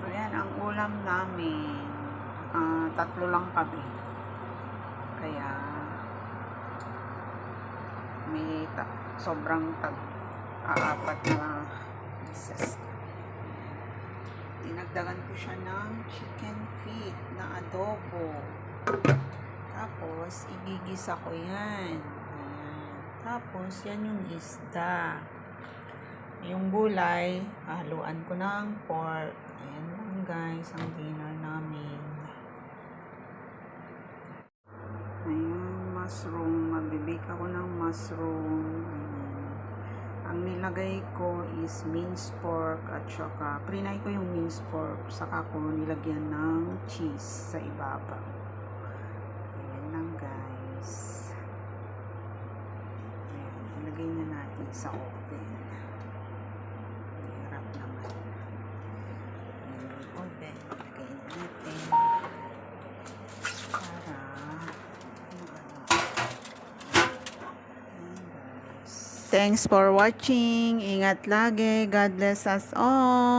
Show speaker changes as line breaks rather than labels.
So, yan ang ulam namin. Ah, tatlo lang kami. Kaya, may ta- sobrang tag aapat na pieces. Dinagdagan ko siya ng chicken feet na adobo. Tapos, igigisa ko yan. Ayan. Tapos, yan yung isda. Yung gulay, haluan ko ng pork. Ayan lang guys, ang dinner namin. Ayan, mushroom. Magbibake ako ng mushroom. Ang nilagay ko is minced pork at saka, prinay ko yung minced pork. Saka ko nilagyan ng cheese sa ibabaw. Ayan lang guys. Ayan, ilagay na natin sa oven. Hirap naman. Ayan yung oven. Ilagay na natin. Para, ano, ano. Ayan guys. Thanks for watching. Ingat lagi. God bless us all.